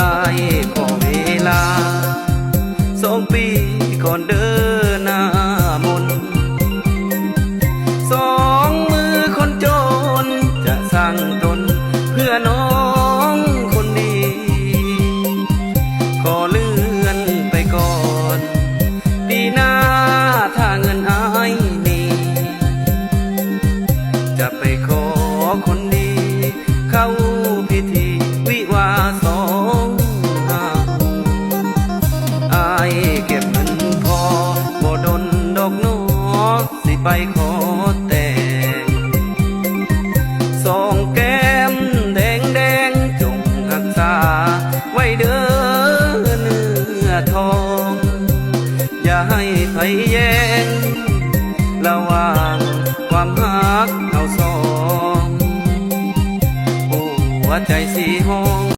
อายขอเวลาสองปีก่อนเดินหน้ามนสองมือคนจนจะสร้างตนเพื่อน้องคนดีขอเลื่อนไปก่อนปีหน้าถ้าเงินอายมีจะไปขอ ธีวิวาสองห้าอายเก็บเงินพอบ่ดนดอกหนอสิไปขอแต่งสองแก้มแดงแดงๆจงรักษา ไว้เด้อเนื้อทอง อย่าให้ไผแย่ง ใจสีห้อง